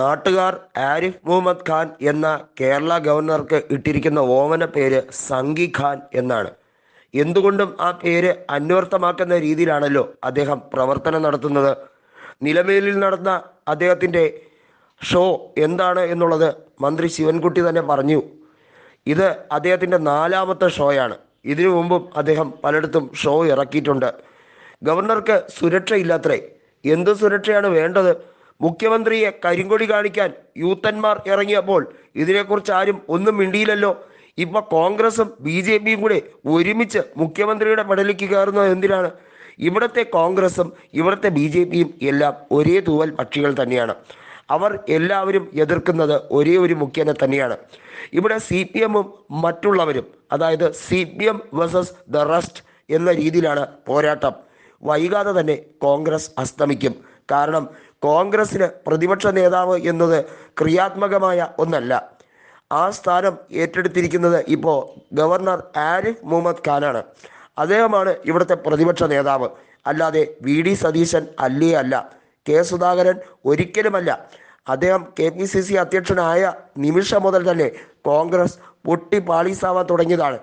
നാട്ടുകാർ ആരിഫ് മുഹമ്മദ് ഖാൻ എന്ന കേരള ഗവർണർക്ക് ഇട്ടിരിക്കുന്ന ഓമന പേര് സംഗി ഖാൻ എന്നാണ്. എന്തുകൊണ്ടും ആ പേര് അന്വർത്ഥമാക്കുന്ന രീതിയിലാണല്ലോ അദ്ദേഹം പ്രവർത്തനം നടത്തുന്നത്. നിലമേലിൽ നടന്ന അദ്ദേഹത്തിന്റെ ഷോ എന്താണ് എന്നുള്ളത് മന്ത്രി ശിവൻകുട്ടി തന്നെ പറഞ്ഞു. ഇത് അദ്ദേഹത്തിന്റെ നാലാമത്തെ ഷോയാണ്. ഇതിനു മുമ്പും അദ്ദേഹം പലയിടത്തും ഷോ ഇറക്കിയിട്ടുണ്ട്. ഗവർണർക്ക് സുരക്ഷയില്ലാത്രേ. എന്ത് സുരക്ഷയാണ് വേണ്ടത്? മുഖ്യമന്ത്രിയെ കരിങ്കൊടി കാണിക്കാൻ യൂത്തന്മാർ ഇറങ്ങിയപ്പോൾ ഇതിനെക്കുറിച്ച് ആരും ഒന്നും മിണ്ടിയില്ലല്ലോ. ഇപ്പൊ കോൺഗ്രസും ബി ജെ പിയും കൂടെ ഒരുമിച്ച് മുഖ്യമന്ത്രിയുടെ പടലിക്ക് കയറുന്നത് എന്തിനാണ്? ഇവിടുത്തെ കോൺഗ്രസും ഇവിടുത്തെ ബി ജെ പിയും എല്ലാം ഒരേ തൂവൽ പക്ഷികൾ തന്നെയാണ്. അവർ എല്ലാവരും എതിർക്കുന്നത് ഒരേ ഒരു മുഖ്യനെ തന്നെയാണ്. ഇവിടെ സി പി എമ്മും മറ്റുള്ളവരും അതായത് C P M versus the rest എന്ന രീതിയിലാണ് പോരാട്ടം. വൈകാതെ തന്നെ കോൺഗ്രസ് അസ്തമിക്കും. കാരണം കോൺഗ്രസിന് പ്രതിപക്ഷ നേതാവ് എന്നത് ക്രിയാത്മകമായ ഒന്നല്ല. ആ സ്ഥാനം ഏറ്റെടുത്തിരിക്കുന്നത് ഇപ്പോൾ ഗവർണർ ആരിഫ് മുഹമ്മദ് ഖാനാണ്. അദ്ദേഹമാണ് ഇവിടുത്തെ പ്രതിപക്ഷ നേതാവ്. അല്ലാതെ വി ഡി സതീശൻ അല്ലേ അല്ല. കെ സുധാകരൻ ഒരിക്കലുമല്ല. അദ്ദേഹം കെ പി സി സി അധ്യക്ഷനായ നിമിഷം മുതൽ തന്നെ കോൺഗ്രസ് പൊട്ടി പാളീസാവാൻ തുടങ്ങിയതാണ്.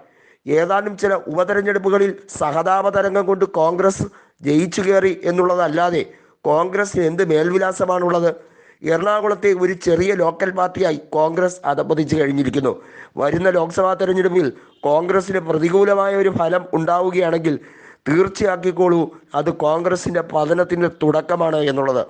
ഏതാനും ചില ഉപതെരഞ്ഞെടുപ്പുകളിൽ സഹതാപ തരംഗം കൊണ്ട് കോൺഗ്രസ് ജയിച്ചു കയറി എന്നുള്ളതല്ലാതെ കോൺഗ്രസിന് എന്ത് മേൽവിലാസമാണുള്ളത്? എറണാകുളത്തെ ഒരു ചെറിയ ലോക്കൽ പാർട്ടിയായി കോൺഗ്രസ് അധപ്പതിച്ചു കഴിഞ്ഞിരിക്കുന്നു. വരുന്ന ലോക്സഭാ തെരഞ്ഞെടുപ്പിൽ കോൺഗ്രസിന് പ്രതികൂലമായ ഒരു ഫലം ഉണ്ടാവുകയാണെങ്കിൽ തീർച്ചയാക്കിക്കോളൂ. അത് കോൺഗ്രസിന്റെ പതനത്തിന്റെ തുടക്കമാണ് എന്നുള്ളത്.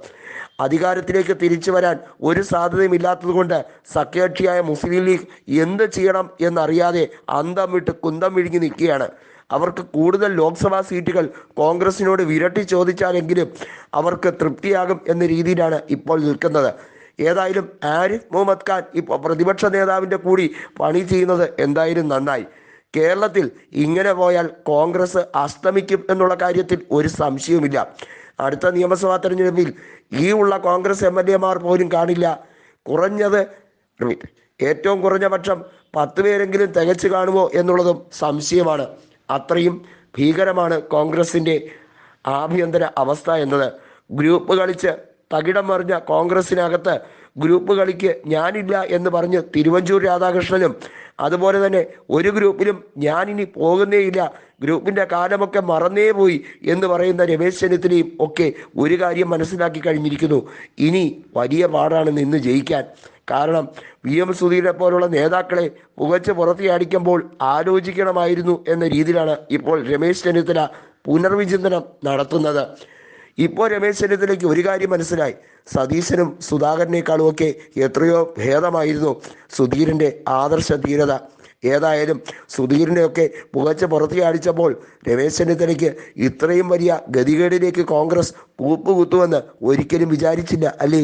അധികാരത്തിലേക്ക് തിരിച്ചു വരാൻ ഒരു സാധ്യതയുമില്ലാത്തതുകൊണ്ട് സഖ്യകക്ഷിയായ മുസ്ലിം ലീഗ് എന്ത് ചെയ്യണം എന്നറിയാതെ അന്തം വിട്ട് കുന്തം വിഴുങ്ങി നിൽക്കുകയാണ്. അവർക്ക് കൂടുതൽ ലോക്സഭാ സീറ്റുകൾ കോൺഗ്രസിനോട് വിരട്ടി ചോദിച്ചാലെങ്കിലും അവർക്ക് തൃപ്തിയാകും എന്ന രീതിയിലാണ് ഇപ്പോൾ നിൽക്കുന്നത്. ഏതായാലും ആരിഫ് മുഹമ്മദ് ഖാൻ ഇപ്പോൾ പ്രതിപക്ഷ നേതാവിന്റെ കൂടി പണി ചെയ്യുന്നത് എന്തായാലും നന്നായി. കേരളത്തിൽ ഇങ്ങനെ പോയാൽ കോൺഗ്രസ് അസ്തമിക്കും എന്നുള്ള കാര്യത്തിൽ ഒരു സംശയവുമില്ല. അടുത്ത നിയമസഭാ തെരഞ്ഞെടുപ്പിൽ ഈ ഉള്ള കോൺഗ്രസ് എം എൽ എമാർ പോലും കാണില്ല. കുറഞ്ഞത് ഏറ്റവും കുറഞ്ഞ പക്ഷം പത്ത് പേരെങ്കിലും തികച്ചു കാണുമോ എന്നുള്ളതും സംശയമാണ്. അത്രയും ഭീകരമാണ് കോൺഗ്രസിന്റെ ആഭ്യന്തര അവസ്ഥ എന്നത്. ഗ്രൂപ്പ് കളിച്ച് തകിടം മറിഞ്ഞ കോൺഗ്രസിനകത്ത് ഗ്രൂപ്പ് കളിക്ക് ഞാനില്ല എന്ന് പറഞ്ഞ് തിരുവഞ്ചൂർ രാധാകൃഷ്ണനും അതുപോലെ തന്നെ ഒരു ഗ്രൂപ്പിലും ഞാനിനി പോകുന്നേയില്ല. ഗ്രൂപ്പിന്റെ കാലമൊക്കെ മറന്നേ പോയി എന്ന് പറയുന്ന രമേശ് ചെന്നിത്തലയും ഒക്കെ ഒരു കാര്യം മനസ്സിലാക്കി കഴിഞ്ഞിരിക്കുന്നു. ഇനി വലിയ പാടാണ് നിന്ന് ജയിക്കാൻ. കാരണം വി എം സുധീരെ പോലുള്ള നേതാക്കളെ പുകച്ച് പുറത്തിയടിക്കുമ്പോൾ ആലോചിക്കണമായിരുന്നു എന്ന രീതിയിലാണ് ഇപ്പോൾ രമേശ് ചെന്നിത്തല പുനർവിചിന്തനം നടത്തുന്നത്. ഇപ്പോൾ രമേശ് ചെന്നിത്തലയ്ക്ക് ഒരു കാര്യം മനസ്സിലായി. സതീശനും സുധാകരനേക്കാളും ഒക്കെ എത്രയോ ഭേദമായിരുന്നു സുധീരന്റെ ആദർശ ധീരത. ഏതായാലും സുധീറിനെയൊക്കെ പുകച്ച പുറത്തിയാടിച്ചപ്പോൾ രമേശ് ചെന്നിത്തലയ്ക്ക് ഇത്രയും വലിയ ഗതികേടിലേക്ക് കോൺഗ്രസ് കൂപ്പുകുത്തുമെന്ന് ഒരിക്കലും വിചാരിച്ചില്ല അല്ലേ?